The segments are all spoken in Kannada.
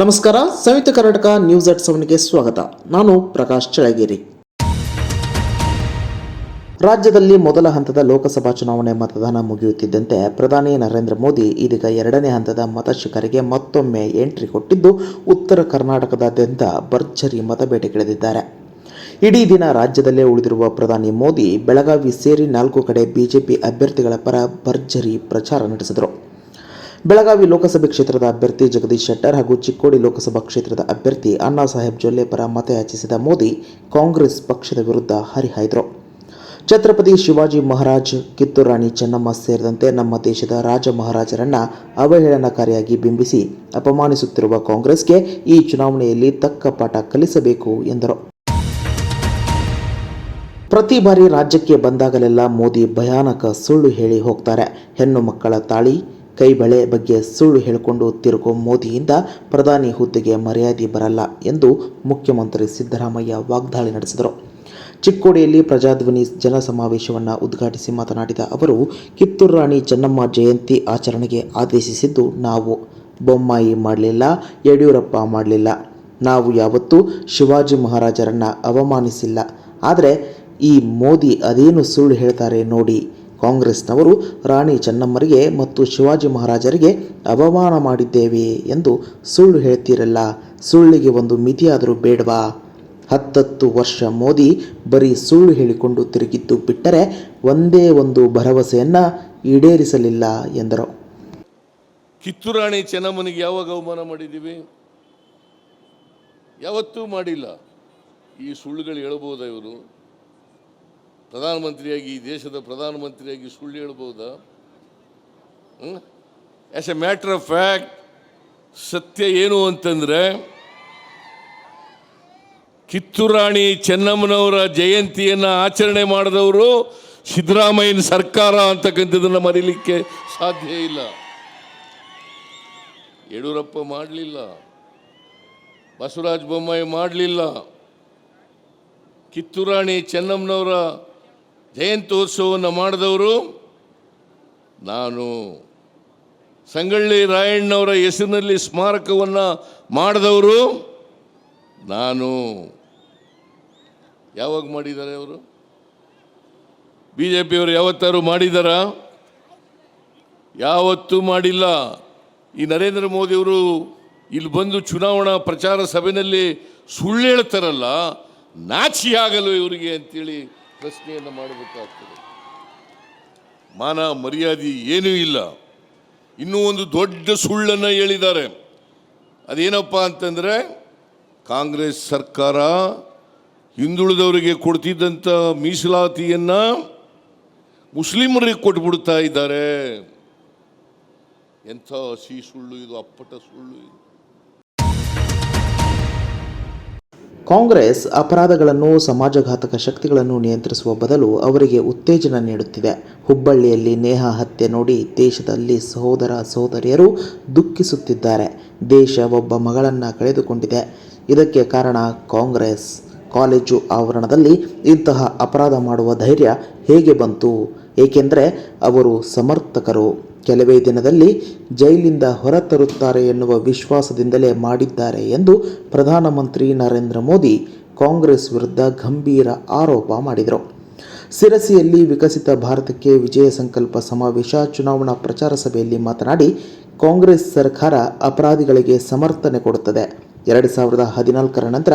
ನಮಸ್ಕಾರ, ಸಂಯುಕ್ತ ಕರ್ನಾಟಕ ನ್ಯೂಸ್ ಅಟ್ ಸೆವೆನ್ಗೆ ಸ್ವಾಗತ. ನಾನು ಪ್ರಕಾಶ್ ಚಳಗೇರಿ ರಾಜ್ಯದಲ್ಲಿ ಮೊದಲ ಹಂತದ ಲೋಕಸಭಾ ಚುನಾವಣೆ ಮತದಾನ ಮುಗಿಯುತ್ತಿದ್ದಂತೆ ಪ್ರಧಾನಿ ನರೇಂದ್ರ ಮೋದಿ ಇದೀಗ ಎರಡನೇ ಹಂತದ ಮತ ಶಿಖರಿಗೆ ಮತ್ತೊಮ್ಮೆ ಎಂಟ್ರಿ ಕೊಟ್ಟಿದ್ದು, ಉತ್ತರ ಕರ್ನಾಟಕದಾದ್ಯಂತ ಭರ್ಜರಿ ಮತಬೇಟೆಗಿಳಿದಿದ್ದಾರೆ ಇಡೀ ದಿನ ರಾಜ್ಯದಲ್ಲೇ ಉಳಿದಿರುವ ಪ್ರಧಾನಿ ಮೋದಿ ಬೆಳಗಾವಿ ಸೇರಿ ನಾಲ್ಕು ಕಡೆ ಬಿಜೆಪಿ ಅಭ್ಯರ್ಥಿಗಳ ಪರ ಭರ್ಜರಿ ಪ್ರಚಾರ ನಡೆಸಿದರು. ಬೆಳಗಾವಿ ಲೋಕಸಭೆ ಕ್ಷೇತ್ರದ ಅಭ್ಯರ್ಥಿ ಜಗದೀಶ್ ಶೆಟ್ಟರ್ ಹಾಗೂ ಚಿಕ್ಕೋಡಿ ಲೋಕಸಭಾ ಕ್ಷೇತ್ರದ ಅಭ್ಯರ್ಥಿ ಅಣ್ಣಾ ಸಾಹೇಬ್ ಜೊಲ್ಲೆ ಪರ ಮತಯಾಚಿಸಿದ ಮೋದಿ ಕಾಂಗ್ರೆಸ್ ಪಕ್ಷದ ವಿರುದ್ಧ ಹರಿಹಾಯ್ದರು. ಛತ್ರಪತಿ ಶಿವಾಜಿ ಮಹಾರಾಜ್ ಕಿತ್ತೂರು ರಾಣಿ ಚೆನ್ನಮ್ಮ ಸೇರಿದಂತೆ ನಮ್ಮ ದೇಶದ ರಾಜ ಮಹಾರಾಜರನ್ನ ಅವಹೇಳನಕಾರಿಯಾಗಿ ಬಿಂಬಿಸಿ ಅಪಮಾನಿಸುತ್ತಿರುವ ಕಾಂಗ್ರೆಸ್ಗೆ ಈ ಚುನಾವಣೆಯಲ್ಲಿ ತಕ್ಕ ಪಾಠ ಕಲಿಸಬೇಕು ಎಂದರು. ಪ್ರತಿ ಬಾರಿ ರಾಜ್ಯಕ್ಕೆ ಬಂದಾಗಲೆಲ್ಲ ಮೋದಿ ಭಯಾನಕ ಸುಳ್ಳು ಹೇಳಿ ಹೋಗ್ತಾರೆ. ಹೆಣ್ಣು ಮಕ್ಕಳ ತಾಳಿ ಕೈಬಳೆ ಬಗ್ಗೆ ಸುಳ್ಳು ಹೇಳಿಕೊಂಡು ತಿರುಗೋ ಮೋದಿಯಿಂದ ಪ್ರಧಾನಿ ಹುದ್ದೆಗೆ ಮರ್ಯಾದೆ ಬರಲ್ಲ ಎಂದು ಮುಖ್ಯಮಂತ್ರಿ ಸಿದ್ದರಾಮಯ್ಯ ವಾಗ್ದಾಳಿ ನಡೆಸಿದರು. ಚಿಕ್ಕೋಡಿಯಲ್ಲಿ ಪ್ರಜಾಧ್ವನಿ ಜನಸಮಾವೇಶವನ್ನು ಉದ್ಘಾಟಿಸಿ ಮಾತನಾಡಿದ ಅವರು, ಕಿತ್ತೂರು ರಾಣಿ ಚೆನ್ನಮ್ಮ ಜಯಂತಿ ಆಚರಣೆಗೆ ಆದೇಶಿಸಿದ್ದು ನಾವು. ಬೊಮ್ಮಾಯಿ ಮಾಡಲಿಲ್ಲ, ಯಡಿಯೂರಪ್ಪ ಮಾಡಲಿಲ್ಲ. ನಾವು ಯಾವತ್ತೂ ಶಿವಾಜಿ ಮಹಾರಾಜರನ್ನು ಅವಮಾನಿಸಿಲ್ಲ. ಆದರೆ ಈ ಮೋದಿ ಅದೇನು ಸುಳ್ಳು ಹೇಳ್ತಾರೆ ನೋಡಿ. ಕಾಂಗ್ರೆಸ್ನವರು ರಾಣಿ ಚೆನ್ನಮ್ಮರಿಗೆ ಮತ್ತು ಶಿವಾಜಿ ಮಹಾರಾಜರಿಗೆ ಅವಮಾನ ಮಾಡಿದ್ದೇವೆ ಎಂದು ಸುಳ್ಳು ಹೇಳ್ತೀರಲ್ಲ, ಸುಳ್ಳಿಗೆ ಒಂದು ಮಿತಿಯಾದರೂ ಬೇಡವಾ? ಹತ್ತತ್ತು ವರ್ಷ ಮೋದಿ ಬರೀ ಸುಳ್ಳು ಹೇಳಿಕೊಂಡು ತಿರುಗಿದ್ದು ಬಿಟ್ಟರೆ ಒಂದೇ ಒಂದು ಭರವಸೆಯನ್ನು ಈಡೇರಿಸಲಿಲ್ಲ ಎಂದರು. ಕಿತ್ತೂರಾಣಿ ಚೆನ್ನಮ್ಮನಿಗೆ ಯಾವಾಗ ಅವಮಾನ ಮಾಡಿದ್ದೀವಿ? ಯಾವತ್ತೂ ಮಾಡಿಲ್ಲ. ಈ ಸುಳ್ಳುಗಳು ಹೇಳ್ಬೋದಾ ಇವರು? ಪ್ರಧಾನಮಂತ್ರಿಯಾಗಿ, ಈ ದೇಶದ ಪ್ರಧಾನಮಂತ್ರಿಯಾಗಿ ಸುಳ್ಳು ಹೇಳ್ಬೋದಾ as a matter of fact ಸತ್ಯ ಏನು ಅಂತಂದರೆ, ಕಿತ್ತೂರಾಣಿ ಚೆನ್ನಮ್ಮನವರ ಜಯಂತಿಯನ್ನು ಆಚರಣೆ ಮಾಡಿದವರು ಸಿದ್ದರಾಮಯ್ಯನ ಸರ್ಕಾರ ಅಂತಕ್ಕಂಥದ್ದನ್ನು ಮರೀಲಿಕ್ಕೆ ಸಾಧ್ಯ ಇಲ್ಲ. ಯಡಿಯೂರಪ್ಪ ಮಾಡಲಿಲ್ಲ. ಬಸವರಾಜ ಬೊಮ್ಮಾಯಿ ಮಾಡಲಿಲ್ಲ. ಕಿತ್ತೂರಾಣಿ ಚೆನ್ನಮ್ಮನವರ ಜಯಂತ್ಯೋತ್ಸವವನ್ನು ಮಾಡಿದವರು ನಾನು ಸಂಗೊಳ್ಳಿ ರಾಯಣ್ಣವರ ಹೆಸರಿನಲ್ಲಿ ಸ್ಮಾರಕವನ್ನು ಮಾಡಿದವರು ನಾನು. ಯಾವಾಗ ಮಾಡಿದ್ದಾರೆ ಅವರು? ಬಿ ಜೆ ಪಿಯವರು ಯಾವತ್ತಾರು ಮಾಡಿದಾರ ಯಾವತ್ತೂ ಮಾಡಿಲ್ಲ. ಈ ನರೇಂದ್ರ ಮೋದಿಯವರು ಇಲ್ಲಿ ಬಂದು ಚುನಾವಣಾ ಪ್ರಚಾರ ಸಭೆಯಲ್ಲಿ ಸುಳ್ಳು ಹೇಳ್ತಾರಲ್ಲ ನಾಚಿ ಆಗಲು ಇವರಿಗೆ ಅಂತೇಳಿ ಪ್ರಶ್ನೆಯನ್ನು ಮಾಡಬೇಕಾಗ್ತದೆ. ಮಾನ ಮರ್ಯಾದೆ ಏನೂ ಇಲ್ಲ. ಇನ್ನೂ ಒಂದು ದೊಡ್ಡ ಸುಳ್ಳನ್ನು ಹೇಳಿದ್ದಾರೆ. ಅದೇನಪ್ಪ ಅಂತಂದರೆ, ಕಾಂಗ್ರೆಸ್ ಸರ್ಕಾರ ಹಿಂದುಳಿದವರಿಗೆ ಕೊಡ್ತಿದ್ದಂಥ ಮೀಸಲಾತಿಯನ್ನು ಮುಸ್ಲಿಮರಿಗೆ ಕೊಟ್ಬಿಡ್ತಾ ಇದ್ದಾರೆ. ಎಂಥ ಹಸಿ ಸುಳ್ಳು ಇದು, ಅಪ್ಪಟ ಸುಳ್ಳು ಇದು. ಕಾಂಗ್ರೆಸ್ ಅಪರಾಧಗಳನ್ನು, ಸಮಾಜಘಾತಕ ಶಕ್ತಿಗಳನ್ನು ನಿಯಂತ್ರಿಸುವ ಬದಲು ಅವರಿಗೆ ಉತ್ತೇಜನ ನೀಡುತ್ತಿದೆ. ಹುಬ್ಬಳ್ಳಿಯಲ್ಲಿ ನೇಹ ಹತ್ಯೆ ನೋಡಿ ದೇಶದಲ್ಲಿ ಸಹೋದರ ಸಹೋದರಿಯರು ದುಃಖಿಸುತ್ತಿದ್ದಾರೆ. ದೇಶ ಒಬ್ಬ ಮಗಳನ್ನು ಕಳೆದುಕೊಂಡಿದೆ. ಇದಕ್ಕೆ ಕಾರಣ ಕಾಂಗ್ರೆಸ್. ಕಾಲೇಜು ಆವರಣದಲ್ಲಿ ಇಂತಹ ಅಪರಾಧ ಮಾಡುವ ಧೈರ್ಯ ಹೇಗೆ ಬಂತು? ಏಕೆಂದರೆ ಅವರು ಸಮರ್ಥಕರು. ಕೆಲವೇ ದಿನದಲ್ಲಿ ಜೈಲಿಂದ ಹೊರತರುತ್ತಾರೆ ಎನ್ನುವ ವಿಶ್ವಾಸದಿಂದಲೇ ಮಾಡಿದ್ದಾರೆ ಎಂದು ಪ್ರಧಾನಮಂತ್ರಿ ನರೇಂದ್ರ ಮೋದಿ ಕಾಂಗ್ರೆಸ್ ವಿರುದ್ಧ ಗಂಭೀರ ಆರೋಪ ಮಾಡಿದರು. ಸಿರಸಿಯಲ್ಲಿ ವಿಕಸಿತ ಭಾರತಕ್ಕೆ ವಿಜಯ ಸಂಕಲ್ಪ ಸಮಾವೇಶ, ಚುನಾವಣಾ ಪ್ರಚಾರ ಸಭೆಯಲ್ಲಿ ಮಾತನಾಡಿ, ಕಾಂಗ್ರೆಸ್ ಸರ್ಕಾರ ಅಪರಾಧಿಗಳಿಗೆ ಸಮರ್ಥನೆ ಕೊಡುತ್ತದೆ. ಎರಡು ಸಾವಿರದ ಹದಿನಾಲ್ಕರ ನಂತರ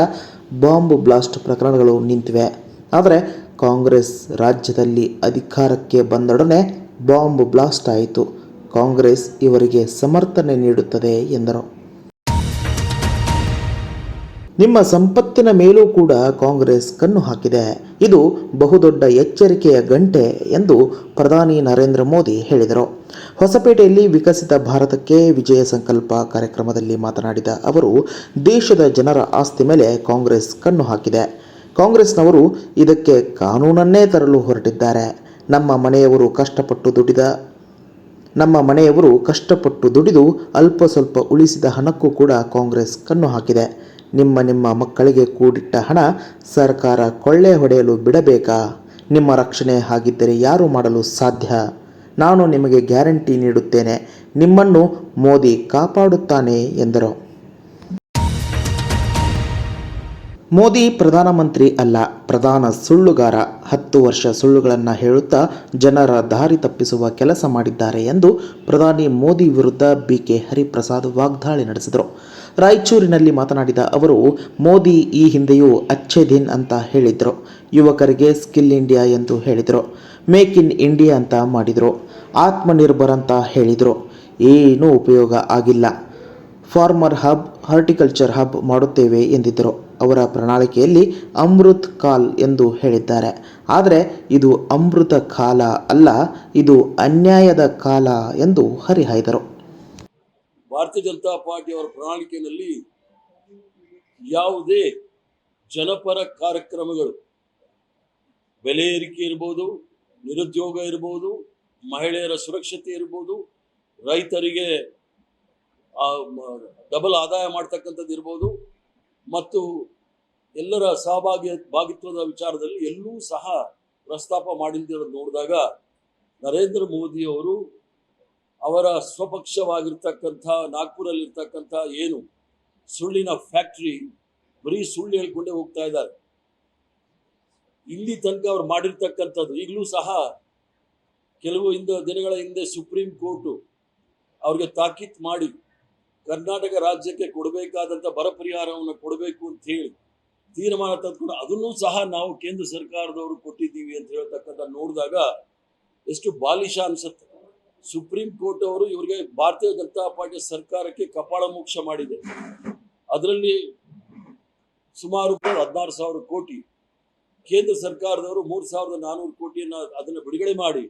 ಬಾಂಬ್ ಬ್ಲಾಸ್ಟ್ ಪ್ರಕರಣಗಳು ನಿಂತಿವೆ. ಆದರೆ ಕಾಂಗ್ರೆಸ್ ರಾಜ್ಯದಲ್ಲಿ ಅಧಿಕಾರಕ್ಕೆ ಬಂದೊಡನೆ ಬಾಂಬ್ ಬ್ಲಾಸ್ಟ್ ಆಯಿತು. ಕಾಂಗ್ರೆಸ್ ಇವರಿಗೆ ಸಮರ್ಥನೆ ನೀಡುತ್ತದೆ ಎಂದರು. ನಿಮ್ಮ ಸಂಪತ್ತಿನ ಮೇಲೂ ಕೂಡ ಕಾಂಗ್ರೆಸ್ ಕಣ್ಣು ಹಾಕಿದೆ. ಇದು ಬಹುದೊಡ್ಡ ಎಚ್ಚರಿಕೆಯ ಗಂಟೆ ಎಂದು ಪ್ರಧಾನಿ ನರೇಂದ್ರ ಮೋದಿ ಹೇಳಿದರು. ಹೊಸಪೇಟೆಯಲ್ಲಿ ವಿಕಸಿತ ಭಾರತಕ್ಕೆ ವಿಜಯ ಸಂಕಲ್ಪ ಕಾರ್ಯಕ್ರಮದಲ್ಲಿ ಮಾತನಾಡಿದ ಅವರು, ದೇಶದ ಜನರ ಆಸ್ತಿ ಮೇಲೆ ಕಾಂಗ್ರೆಸ್ ಕಣ್ಣು ಹಾಕಿದೆ. ಕಾಂಗ್ರೆಸ್ನವರು ಇದಕ್ಕೆ ಕಾನೂನನ್ನೇ ತರಲು ಹೊರಟಿದ್ದಾರೆ. ನಮ್ಮ ಮನೆಯವರು ಕಷ್ಟಪಟ್ಟು ದುಡಿದ, ನಮ್ಮ ಮನೆಯವರು ಕಷ್ಟಪಟ್ಟು ದುಡಿದು ಅಲ್ಪ ಸ್ವಲ್ಪ ಉಳಿಸಿದ ಹಣಕ್ಕೂ ಕೂಡ ಕಾಂಗ್ರೆಸ್ ಕಣ್ಣು ಹಾಕಿದೆ. ನಿಮ್ಮ ನಿಮ್ಮ ಮಕ್ಕಳಿಗೆ ಕೂಡಿಟ್ಟ ಹಣ ಸರ್ಕಾರ ಕೊಳ್ಳೆ ಹೊಡೆಯಲು ಬಿಡಬೇಕಾ? ನಿಮ್ಮ ರಕ್ಷಣೆ ಹಾಗಿದ್ದರೆ ಯಾರು ಮಾಡಲು ಸಾಧ್ಯ? ನಾನು ನಿಮಗೆ ಗ್ಯಾರಂಟಿ ನೀಡುತ್ತೇನೆ. ನಿಮ್ಮನ್ನು ಮೋದಿ ಕಾಪಾಡುತ್ತಾನೆ ಎಂದರು. ಮೋದಿ ಪ್ರಧಾನಮಂತ್ರಿ ಅಲ್ಲ, ಪ್ರಧಾನ ಸುಳ್ಳುಗಾರ. ಹತ್ತು ವರ್ಷ ಸುಳ್ಳುಗಳನ್ನು ಹೇಳುತ್ತಾ ಜನರ ದಾರಿ ತಪ್ಪಿಸುವ ಕೆಲಸ ಮಾಡಿದ್ದಾರೆ ಎಂದು ಪ್ರಧಾನಿ ಮೋದಿ ವಿರುದ್ಧ ಬಿಕೆ ಹರಿಪ್ರಸಾದ್ ವಾಗ್ದಾಳಿ ನಡೆಸಿದರು. ರಾಯಚೂರಿನಲ್ಲಿ ಮಾತನಾಡಿದ ಅವರು, ಮೋದಿ ಈ ಹಿಂದೆಯೂ ಅಚ್ಚೆ ದಿನ್ ಅಂತ ಹೇಳಿದರು. ಯುವಕರಿಗೆ ಸ್ಕಿಲ್ ಇಂಡಿಯಾ ಎಂದು ಹೇಳಿದರು. ಮೇಕ್ ಇನ್ ಇಂಡಿಯಾ ಅಂತ ಮಾಡಿದರು. ಆತ್ಮನಿರ್ಭರ್ ಅಂತ ಹೇಳಿದರು. ಏನೂ ಉಪಯೋಗ ಆಗಿಲ್ಲ. ಫಾರ್ಮರ್ ಹಬ್, ಹಾರ್ಟಿಕಲ್ಚರ್ ಹಬ್ ಮಾಡುತ್ತೇವೆ ಎಂದಿದ್ದರು ಅವರ ಪ್ರಣಾಳಿಕೆಯಲ್ಲಿ ಅಮೃತ್ ಕಾಲ್ ಎಂದು ಹೇಳಿದ್ದಾರೆ. ಆದರೆ ಇದು ಅಮೃತ ಕಾಲ ಅಲ್ಲ, ಇದು ಅನ್ಯಾಯದ ಕಾಲ ಎಂದು ಹರಿಹಾಯ್ದರು. ಭಾರತೀಯ ಜನತಾ ಪಾರ್ಟಿಯವರ ಪ್ರಣಾಳಿಕೆಯಲ್ಲಿ ಯಾವುದೇ ಜನಪರ ಕಾರ್ಯಕ್ರಮಗಳು, ಬೆಲೆ ಏರಿಕೆ ಇರ್ಬೋದು, ನಿರುದ್ಯೋಗ ಇರ್ಬೋದು, ಮಹಿಳೆಯರ ಸುರಕ್ಷತೆ ಇರ್ಬೋದು, ರೈತರಿಗೆ ಡಬಲ್ ಆದಾಯ ಮಾಡ್ತಕ್ಕಂಥದ್ದು ಇರ್ಬೋದು ಮತ್ತು ಎಲ್ಲರ ಸಹಭಾಗಿ ಭಾಗಿತ್ವದ ವಿಚಾರದಲ್ಲಿ ಎಲ್ಲೂ ಸಹ ಪ್ರಸ್ತಾಪ ಮಾಡಿಲ್ದಿರೋದು ನೋಡಿದಾಗ ನರೇಂದ್ರ ಮೋದಿಯವರು ಅವರ ಸ್ವಪಕ್ಷವಾಗಿರ್ತಕ್ಕಂಥ ನಾಗ್ಪುರಲ್ಲಿರ್ತಕ್ಕಂಥ ಏನು ಸುಳ್ಳಿನ ಫ್ಯಾಕ್ಟ್ರಿ, ಬರೀ ಸುಳ್ಳು ಹೇಳ್ಕೊಂಡೇ ಹೋಗ್ತಾ ಇದ್ದಾರೆ. ಇಲ್ಲಿ ತನಕ ಅವ್ರು ಮಾಡಿರ್ತಕ್ಕಂಥದ್ದು, ಈಗಲೂ ಸಹ ಕೆಲವು ಹಿಂದೆ ದಿನಗಳ ಹಿಂದೆ ಸುಪ್ರೀಂ ಕೋರ್ಟು ಅವ್ರಿಗೆ ತಾಕೀತ್ ಮಾಡಿ ಕರ್ನಾಟಕ ರಾಜ್ಯಕ್ಕೆ ಕೊಡಬೇಕಾದಂಥ ಬರ ಪರಿಹಾರವನ್ನು ಕೊಡಬೇಕು ಅಂತ ಹೇಳಿ ತೀರ್ಮಾನ ತಂದುಕೊಂಡು ಅದನ್ನೂ ಸಹ ನಾವು ಕೇಂದ್ರ ಸರ್ಕಾರದವರು ಕೊಟ್ಟಿದ್ದೀವಿ ಅಂತ ಹೇಳ್ತಕ್ಕಂಥ ನೋಡಿದಾಗ ಎಷ್ಟು ಬಾಲಿಶ ಅನ್ಸುತ್ತೆ. ಸುಪ್ರೀಂ ಕೋರ್ಟ್ ಅವರು ಇವರಿಗೆ ಭಾರತೀಯ ಜನತಾ ಪಾರ್ಟಿ ಸರ್ಕಾರಕ್ಕೆ ಕಪಾಳ ಮೋಕ್ಷ ಮಾಡಿದೆ. ಅದರಲ್ಲಿ ಸುಮಾರು ಹದಿನಾರು ಸಾವಿರ ಕೋಟಿ ಕೇಂದ್ರ ಸರ್ಕಾರದವರು ಮೂರು ಸಾವಿರದ ನಾನೂರು ಕೋಟಿಯನ್ನ ಅದನ್ನು ಬಿಡುಗಡೆ ಮಾಡಿ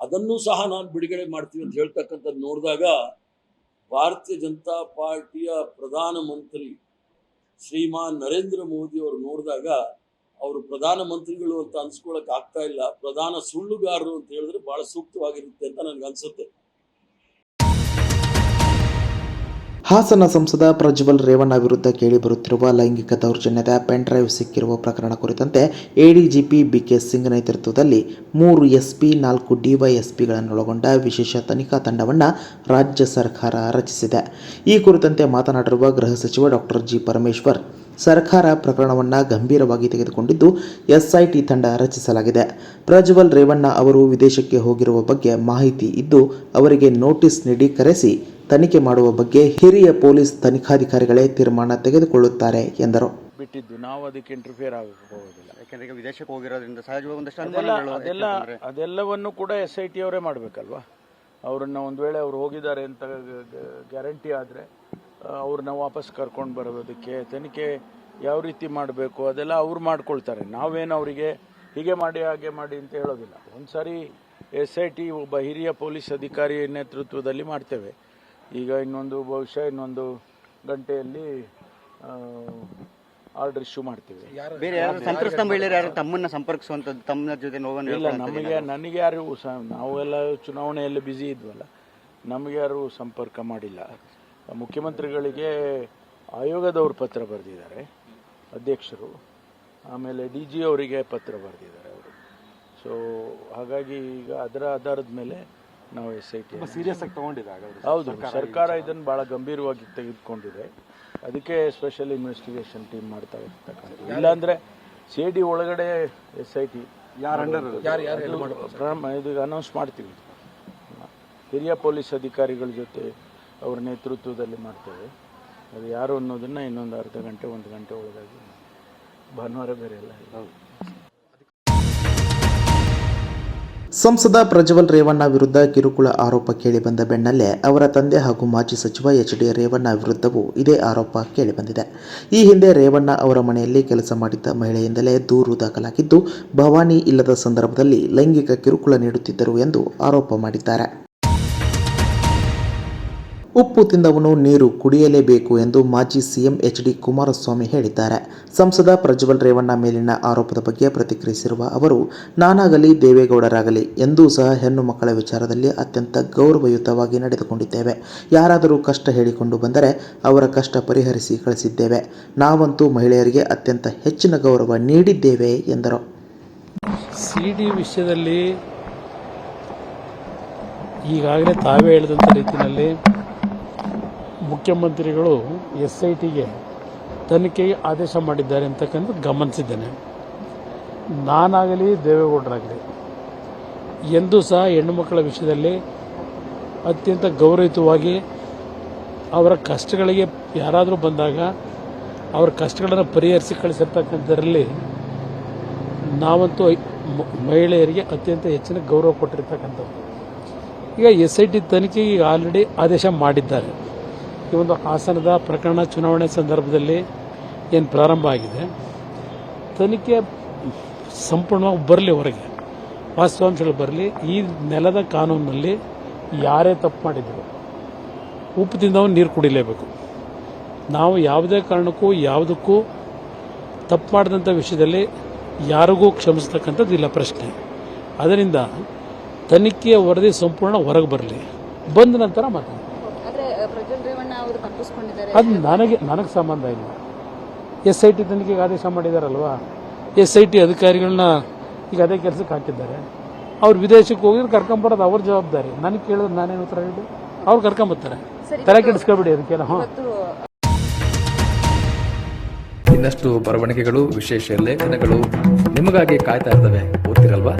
ಅದನ್ನೂ ಸಹ ನಾನು ಬಿಡುಗಡೆ ಮಾಡ್ತೀವಿ ಅಂತ ಹೇಳ್ತಕ್ಕಂಥದ್ದು ನೋಡಿದಾಗ ಭಾರತೀಯ ಜನತಾ ಪಾರ್ಟಿಯ ಪ್ರಧಾನಮಂತ್ರಿ ಶ್ರೀಮಾನ್ ನರೇಂದ್ರ ಮೋದಿ ಅವರು ನೋಡಿದಾಗ ಅವರು ಪ್ರಧಾನಮಂತ್ರಿಗಳು ಅಂತ ಅನ್ಸ್ಕೊಳಕ್ ಆಗ್ತಾ ಇಲ್ಲ. ಪ್ರಧಾನ ಸುಳ್ಳುಗಾರರು ಅಂತ ಹೇಳಿದ್ರೆ ಬಹಳ ಸೂಕ್ತವಾಗಿರುತ್ತೆ ಅಂತ ನನಗೆ ಅನ್ಸುತ್ತೆ. ಹಾಸನ ಸಂಸದ ಪ್ರಜ್ವಲ್ ರೇವಣ್ಣ ವಿರುದ್ಧ ಕೇಳಿಬರುತ್ತಿರುವ ಲೈಂಗಿಕ ದೌರ್ಜನ್ಯದ ಪೆನ್ ಡ್ರೈವ್ ಸಿಕ್ಕಿರುವ ಪ್ರಕರಣ ಕುರಿತಂತೆ ಎಡಿಜಿಪಿ ಬಿಕೆ ಸಿಂಗ್ ನೇತೃತ್ವದಲ್ಲಿ ಮೂರು ಎಸ್ಪಿ, ನಾಲ್ಕು ಡಿವೈಎಸ್ಪಿಗಳನ್ನೊಳಗೊಂಡ ವಿಶೇಷ ತನಿಖಾ ತಂಡವನ್ನು ರಾಜ್ಯ ಸರ್ಕಾರ ರಚಿಸಿದೆ. ಈ ಕುರಿತಂತೆ ಮಾತನಾಡಿರುವ ಗೃಹ ಸಚಿವ ಡಾಕ್ಟರ್ ಜಿ ಪರಮೇಶ್ವರ್ ಸರ್ಕಾರ ಪ್ರಕರಣವನ್ನು ಗಂಭೀರವಾಗಿ ತೆಗೆದುಕೊಂಡಿದ್ದು ಎಸ್ಐಟಿ ತಂಡ ರಚಿಸಲಾಗಿದೆ. ಪ್ರಜ್ವಲ್ ರೇವಣ್ಣ ಅವರು ವಿದೇಶಕ್ಕೆ ಹೋಗಿರುವ ಬಗ್ಗೆ ಮಾಹಿತಿ ಇದ್ದು ಅವರಿಗೆ ನೋಟಿಸ್ ನೀಡಿ ಕರೆಸಿ ತನಿಖೆ ಮಾಡುವ ಬಗ್ಗೆ ಹಿರಿಯ ಪೊಲೀಸ್ ತನಿಖಾಧಿಕಾರಿಗಳೇ ತೀರ್ಮಾನ ತೆಗೆದುಕೊಳ್ಳುತ್ತಾರೆ ಎಂದರು. ಬಿಟ್ಟಿದ್ದು ನಾವು ಅದಕ್ಕೆ ಇಂಟರ್ಫಿಯರ್ ಆಗಬಹುದಿಲ್ಲ ಯಾಕೆಂದ್ರೆ ಈಗ ವಿದೇಶಕ್ಕೆ ಹೋಗಿರೋದ್ರಿಂದ ಸಹಜವಾಗಿ ಒಂದಷ್ಟು ಅದೆಲ್ಲ ಅನುಮಾನಗಳು ಅದೆಲ್ಲ ಯಾಕಂದ್ರೆ ಅದೆಲ್ಲವನ್ನು ಕೂಡ ಎಸ್ ಐ ಟಿ ಅವರೇ ಮಾಡಬೇಕಲ್ವಾ? ಅವರನ್ನು ಒಂದು ವೇಳೆ ಅವ್ರು ಹೋಗಿದ್ದಾರೆ ಅಂತ ಗ್ಯಾರಂಟಿ ಆದರೆ ಅವ್ರನ್ನ ವಾಪಸ್ ಕರ್ಕೊಂಡು ಬರೋದಕ್ಕೆ ತನಿಖೆ ಯಾವ ರೀತಿ ಮಾಡಬೇಕು ಅದೆಲ್ಲ ಅವ್ರು ಮಾಡ್ಕೊಳ್ತಾರೆ. ನಾವೇನು ಅವರಿಗೆ ಹೀಗೆ ಮಾಡಿ ಹಾಗೆ ಮಾಡಿ ಅಂತ ಹೇಳೋದಿಲ್ಲ. ಒಂದು ಸಾರಿ ಎಸ್ ಐ ಟಿ ಒಬ್ಬ ಹಿರಿಯ ಪೊಲೀಸ್ ಅಧಿಕಾರಿ ನೇತೃತ್ವದಲ್ಲಿ ಮಾಡ್ತೇವೆ. ಈಗ ಇನ್ನೊಂದು ಬಹುಶಃ ಇನ್ನೊಂದು ಗಂಟೆಯಲ್ಲಿ ಆರ್ಡರ್ ಇಶ್ಯೂ ಮಾಡ್ತೇವೆ. ಬೇರೆ ಯಾರು ಸಂತ್ರಸ್ತ ಮಹಿಳೆಯರು ಯಾರು ತಮ್ಮನ್ನ ಸಂಪರ್ಕಿಸುವಂತದ್ದು ತಮ್ಮ ಜೊತೆ ನೋವನ್ನು ಇಲ್ಲ ನಮಗೆ ನನಗೆ ಯಾರು ನಾವು ನಾವೆಲ್ಲ ಚುನಾವಣೆಯಲ್ಲಿ ಬ್ಯುಸಿ ಇದ್ವಲ್ಲ ನಮಗೆ ಯಾರು ಸಂಪರ್ಕ ಮಾಡಿಲ್ಲ. ಮುಖ್ಯಮಂತ್ರಿಗಳಿಗೆ ಆಯೋಗದವರು ಪತ್ರ ಬರೆದಿದ್ದಾರೆ ಅಧ್ಯಕ್ಷರು. ಆಮೇಲೆ ಡಿ ಜಿ ಅವರಿಗೆ ಪತ್ರ ಬರೆದಿದ್ದಾರೆ ಅವರು. ಸೊ ಹಾಗಾಗಿ ಈಗ ಅದರ ಆಧಾರದ ಮೇಲೆ ನಾವು ಎಸ್ ಐ ಟಿ ಸೀರಿಯಸ್ ಆಗಿ ತಗೊಂಡಿದೆ ಹೌದು ಸರ್ಕಾರ ಇದನ್ನು ಬಹಳ ಗಂಭೀರವಾಗಿ ತೆಗೆದುಕೊಂಡಿದೆ. ಅದಕ್ಕೆ ಸ್ಪೆಷಲ್ ಇನ್ವೆಸ್ಟಿಗೇಷನ್ ಟೀಮ್ ಮಾಡ್ತಾ ಇರ್ತಕ್ಕಂಥ ಇಲ್ಲಾಂದ್ರೆ ಸಿ ಡಿ ಒಳಗಡೆ ಎಸ್ ಐ ಟಿ ಇದು ಅನೌನ್ಸ್ ಮಾಡ್ತೀವಿ. ಹಿರಿಯ ಪೊಲೀಸ್ ಅಧಿಕಾರಿಗಳ ಜೊತೆ ಅವರ ನೇತೃತ್ವದಲ್ಲಿ ಮಾಡ್ತೇವೆ. ಅದು ಯಾರು ಅನ್ನೋದನ್ನ ಇನ್ನೊಂದು ಅರ್ಧ ಗಂಟೆ ಒಂದು ಗಂಟೆ ಒಳಗಾಗಿ ಭಾನುವಾರ ಬೇರೆ ಎಲ್ಲ ಸಂಸದ ಪ್ರಜ್ವಲ್ ರೇವಣ್ಣ ವಿರುದ್ಧ ಕಿರುಕುಳ ಆರೋಪ ಕೇಳಿಬಂದ ಬೆನ್ನಲ್ಲೇ ಅವರ ತಂದೆ ಹಾಗೂ ಮಾಜಿ ಸಚಿವ ಎಚ್ ಡಿ ರೇವಣ್ಣ ವಿರುದ್ಧವೂ ಇದೇ ಆರೋಪ ಕೇಳಿಬಂದಿದೆ. ಈ ಹಿಂದೆ ರೇವಣ್ಣ ಅವರ ಮನೆಯಲ್ಲಿ ಕೆಲಸ ಮಾಡಿದ್ದ ಮಹಿಳೆಯಿಂದಲೇ ದೂರು ದಾಖಲಾಗಿದ್ದು ಭವಾನಿ ಇಲ್ಲದ ಸಂದರ್ಭದಲ್ಲಿ ಲೈಂಗಿಕ ಕಿರುಕುಳ ನೀಡುತ್ತಿದ್ದರು ಎಂದು ಆರೋಪ ಮಾಡಿದ್ದಾರೆ. ಉಪ್ಪು ತಿಂದವನು ನೀರು ಕುಡಿಯಲೇಬೇಕು ಎಂದು ಮಾಜಿ ಸಿಎಂ ಎಚ್ ಡಿ ಕುಮಾರಸ್ವಾಮಿ ಹೇಳಿದ್ದಾರೆ. ಸಂಸದ ಪ್ರಜ್ವಲ್ ರೇವಣ್ಣ ಮೇಲಿನ ಆರೋಪದ ಬಗ್ಗೆ ಪ್ರತಿಕ್ರಿಯಿಸಿರುವ ಅವರು, ನಾನಾಗಲಿ ದೇವೇಗೌಡರಾಗಲಿ, ಎಂದೂ ಸಹ ಹೆಣ್ಣು ಮಕ್ಕಳ ವಿಚಾರದಲ್ಲಿ ಅತ್ಯಂತ ಗೌರವಯುತವಾಗಿ ನಡೆದುಕೊಂಡಿದ್ದೇವೆ. ಯಾರಾದರೂ ಕಷ್ಟ ಹೇಳಿಕೊಂಡು ಬಂದರೆ ಅವರ ಕಷ್ಟ ಪರಿಹರಿಸಿ ಕಳಿಸಿದ್ದೇವೆ. ನಾವಂತೂ ಮಹಿಳೆಯರಿಗೆ ಅತ್ಯಂತ ಹೆಚ್ಚಿನ ಗೌರವ ನೀಡಿದ್ದೇವೆ, ಎಂದರು. ಸಿಡಿ ವಿಷಯದಲ್ಲಿ ಈಗಾಗಲೇ ತಾವೇ ಹೇಳಿದಂಥ ರೀತಿಯಲ್ಲಿ ಮುಖ್ಯಮಂತ್ರಿಗಳು ಎಸ್ ಐ ಟಿಗೆ ತನಿಖೆಗೆ ಆದೇಶ ಮಾಡಿದ್ದಾರೆ ಅಂತಕ್ಕಂಥ ಗಮನಿಸಿದ್ದೇನೆ. ನಾನಾಗಲಿ ದೇವೇಗೌಡರಾಗಲಿ, ಎಂದೂ ಸಹ ಹೆಣ್ಣು ಮಕ್ಕಳ ವಿಷಯದಲ್ಲಿ ಅತ್ಯಂತ ಗೌರವಯುತವಾಗಿ ಅವರ ಕಷ್ಟಗಳಿಗೆ ಯಾರಾದರೂ ಬಂದಾಗ ಅವರ ಕಷ್ಟಗಳನ್ನು ಪರಿಹರಿಸಿ ಕಳಿಸಿರ್ತಕ್ಕಂಥದ್ರಲ್ಲಿ ನಾವಂತೂ ಮಹಿಳೆಯರಿಗೆ ಅತ್ಯಂತ ಹೆಚ್ಚಿನ ಗೌರವ ಕೊಟ್ಟಿರ್ತಕ್ಕಂಥದ್ದು. ಈಗ ಎಸ್ ಐ ಟಿ ತನಿಖೆಗೆ ಆಲ್ರೆಡಿ ಆದೇಶ ಮಾಡಿದ್ದಾರೆ. ಈ ಒಂದು ಹಾಸನದ ಪ್ರಕರಣ ಚುನಾವಣೆ ಸಂದರ್ಭದಲ್ಲಿ ಏನು ಪ್ರಾರಂಭ ಆಗಿದೆ? ತನಿಖೆ ಸಂಪೂರ್ಣವಾಗಿ ಬರಲಿ ಹೊರಗೆ. ವಾಸ್ತವಾಂಶಗಳು ಬರಲಿ. ಈ ನೆಲದ ಕಾನೂನಿನಲ್ಲಿ ಯಾರೇ ತಪ್ಪು ಮಾಡಿದ್ರು ಉಪ್ಪು ತಿಂದವನು ನೀರು ಕುಡಿಲೇಬೇಕು. ನಾವು ಯಾವುದೇ ಕಾರಣಕ್ಕೂ ಯಾವುದಕ್ಕೂ ತಪ್ಪು ಮಾಡಿದಂಥ ವಿಷಯದಲ್ಲಿ ಯಾರಿಗೂ ಕ್ಷಮಿಸ್ತಕ್ಕಂಥದ್ದು ಇಲ್ಲ ಪ್ರಶ್ನೆ. ಅದರಿಂದ ತನಿಖೆಯ ವರದಿ ಸಂಪೂರ್ಣ ಹೊರಗೆ ಬರಲಿ. ಬಂದ ನಂತರ ಮಾತಾಡ ಆದ್ರೆ ಪ್ರಜ್ವಲ್ ರೇವಣ್ಣ ಅವರು ತಪ್ಪಿಸ್ಕೊಂಡಿದ್ದಾರೆ ಅದು ನನಗೆ ನನಗೆ ಸಂಬಂಧ ಇಲ್ಲ. ಎಸ್ ಐ ಟಿ ತನಿಖೆಗೆ ಆದೇಶ ಮಾಡಿದಾರಲ್ವಾ? ಎಸ್ ಐ ಟಿ ಅಧಿಕಾರಿಗಳನ್ನ ಈಗ ಅದೇ ಕೆಲಸಕ್ಕೆ ಹಾಕಿದ್ದಾರೆ. ಅವ್ರು ವಿದೇಶಕ್ಕೆ ಹೋಗಿದ್ರೆ ಕರ್ಕೊಂಬರೋದು ಅವ್ರ ಜವಾಬ್ದಾರಿ. ನನಗೆ ಕೇಳಿದ್ರೆ ನಾನೇನು ಉತ್ತರ ಹೇಳಿ ಅವ್ರು ಕರ್ಕೊಂಬರ್ತಾರೆ ತಲೆ ಕೆಡಿಸ್ಕೊಬಿಡಿ ಅದಕ್ಕೆಲ್ಲ ಹಾಂ ಇನ್ನಷ್ಟು ಬರವಣಿಗೆಗಳು ವಿಶೇಷ ಲೇಖನಗಳು ನಿಮಗಾಗಿ ಕಾಯ್ತಾ ಇರ್ತವೆ. ಓದ್ತಿರಲ್ವಾ?